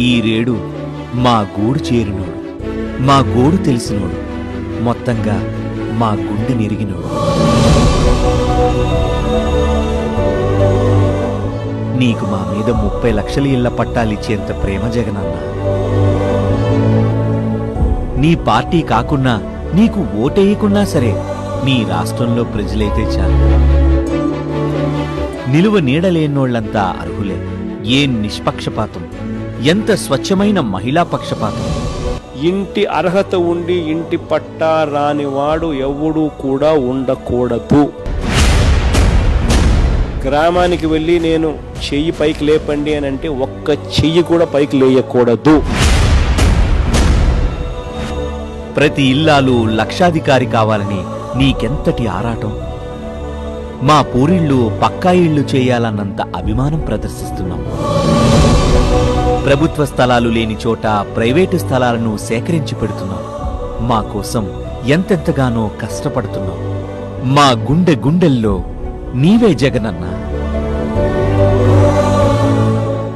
ఈ రేడు మా గూడు చేరినోడు మా గోడు తెలిసినోడు మొత్తంగా మా గుండె నెరిగినోడు. నీకు మా మీద ముప్పై లక్షల ఇళ్ళ పట్టాలిచ్చేంత ప్రేమ జగనన్న. నీ పార్టీ కాకున్నా నీకు ఓటేయకున్నా సరే నీ రాష్ట్రంలో ప్రజలైతే చాలు. నిలువ నీడలేనోళ్ళంతా అర్హులే ఏం నిష్పక్షపాతం. ఎంత స్వచ్ఛమైన మహిళా పక్షపాతం. ఇంటి అర్హత ఉండి ఇంటి పట్టా రానివాడు ఎవడూ కూడా ఉండకూడదు. గ్రామానికి వెళ్ళి నేను చెయ్యి పైకి లేపండి అని అంటే ఒక్క చెయ్యి కూడా పైకి లేయకూడదు. ప్రతి ఇల్లాలు లక్షాధికారి కావాలని నీకెంతటి ఆరాటం. మా పూరిళ్ళు పక్కా ఇళ్ళు చేయాలన్నంత అభిమానం ప్రదర్శిస్తున్నాం. ప్రభుత్వ స్థలాలు లేని చోట ప్రైవేటు స్థలాలను సేకరించి పెడుతున్నాం. మా కోసం ఎంతెంతగానో కష్టపడుతున్నాం. మా గుండె గుండెల్లో నీవే జగనన్నా.